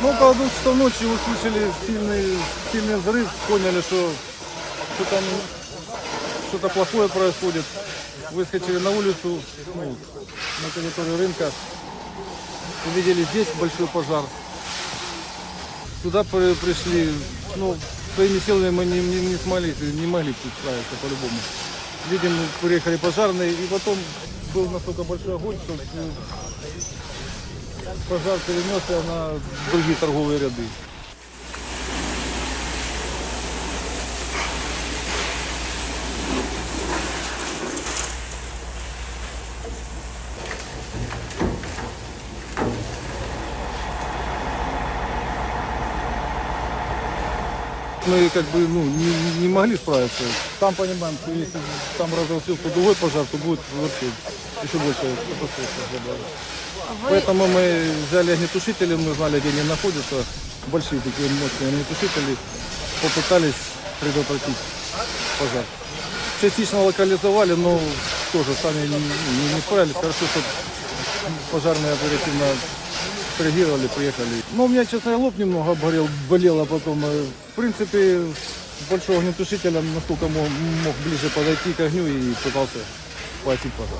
Ну, двух часов ночи услышали сильный, сильный взрыв, поняли, что, что там что-то плохое происходит. Выскочили на улицу, ну, на территорию рынка. Увидели здесь большой пожар. Сюда при- пришли, ну, своими силами мы не, не, не смогли, не могли тут справиться по-любому. Видим, приехали пожарные, и потом был настолько большой огонь, что э, пожар перенесся на другие торговые ряды. Мы как бы ну, не, не могли справиться. Там понимаем, что если там разразился другой пожар, то будет вообще еще больше катастрофа. Поэтому мы взяли огнетушители, мы знали, где они находятся. Большие такие мощные огнетушители. Попытались предотвратить пожар. Частично локализовали, но тоже сами не, не- не справились. Хорошо, что пожарные оперативно среагировали, приехали. Ну, у меня, честно, лоб немного обгорел, болело потом. Э, В принципе, с большого огнетушителя насколько мог, мог ближе подойти к огню и пытался погасить пожар.